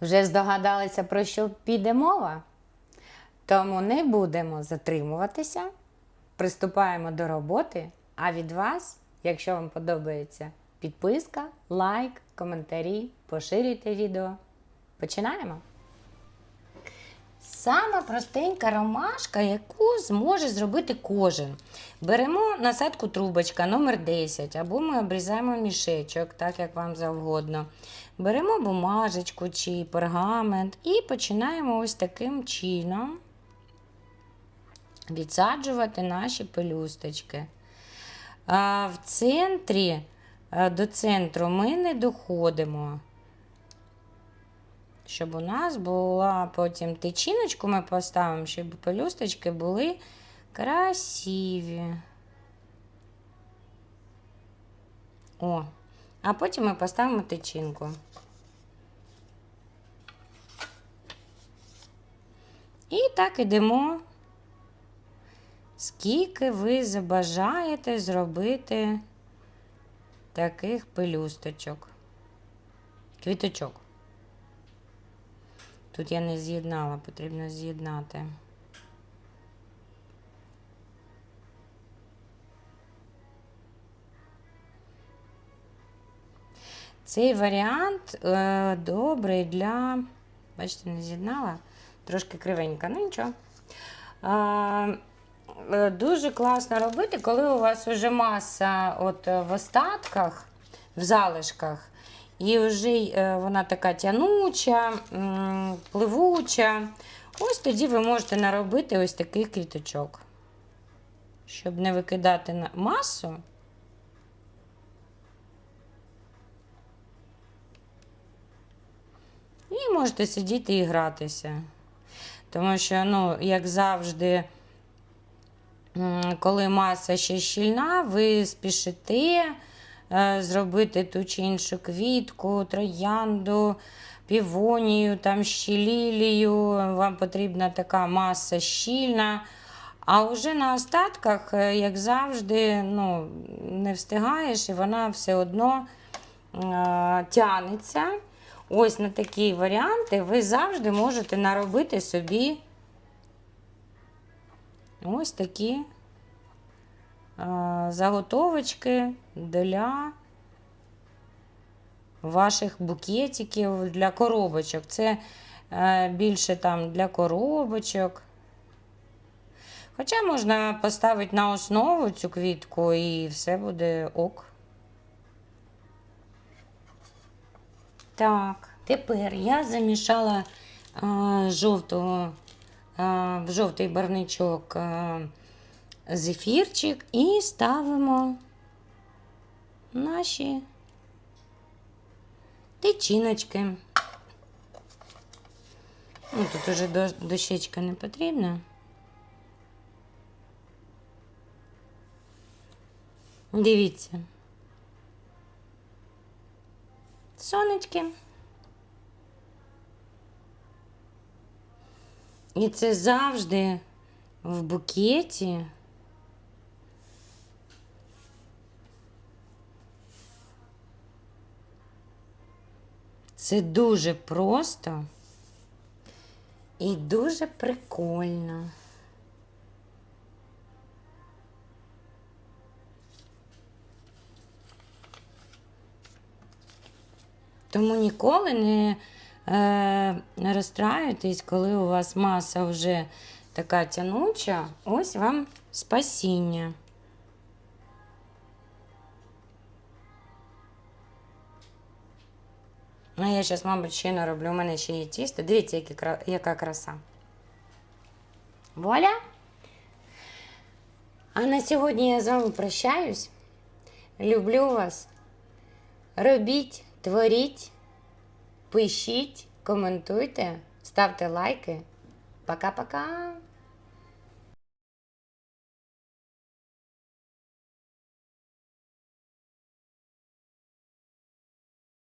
Вже здогадалися, про що піде мова? Тому не будемо затримуватися, приступаємо до роботи. А від вас, якщо вам подобається, підписка, лайк, коментарі, поширюйте відео. Починаємо! Сама простенька ромашка, яку зможе зробити кожен. Беремо насадку трубочка номер 10 або ми обрізаємо мішечок, так як вам завгодно. Беремо бумажечку чи пергамент і починаємо ось таким чином відсаджувати наші пелюсточки. В центрі, до центру ми не доходимо щоб у нас була потім тичиночку ми поставимо, щоб пелюсточки були красиві. О, а потім ми поставимо тичинку. І так ідемо, скільки ви забажаєте зробити таких пелюсточок, квіточок. Тут я не з'єднала, потрібно з'єднати. Цей варіант е, добрий для. Бачите, не з'єднала. Трошки кривенька, ну нічого. Е, е, дуже класно робити, коли у вас вже маса от, е, в остатках, в залишках. І вже е, вона така тянуча, пливуча. Ось тоді ви можете наробити ось таких квіточок. Щоб не викидати масу. І можете сидіти і гратися. Тому що, ну, як завжди, коли маса ще щільна, ви спішите зробити ту чи іншу квітку, троянду, півонію, там ще лілію. Вам потрібна така маса щільна. А вже на остатках, е, як завжди, ну, не встигаєш, і вона все одно е, тянеться. Ось на такі варіанти ви завжди можете наробити собі ось такі е, заготовочки для ваших букетиків, для коробочок. Це е, більше там для коробочок. Хоча можна поставити на основу цю квітку і все буде ок. Так, тепер я замішала а, жовтого, а, в жовтий барничок а, зефірчик і ставимо наші тичиночки. Ну, тут уже дощечка не потрібна. Дивіться. Сонечки. І це завжди в букеті. Це дуже просто і дуже прикольно. Тому ніколи не, е, розстраюйтесь, коли у вас маса вже така тянуча. Ось вам спасіння. Ну, я зараз, мабуть, ще нароблю. У мене ще є тісто. Дивіться, яка краса. Вуаля! А на сьогодні я з вами прощаюсь. Люблю вас. Робіть, творіть, пишіть, коментуйте, ставте лайки. Пока-пока.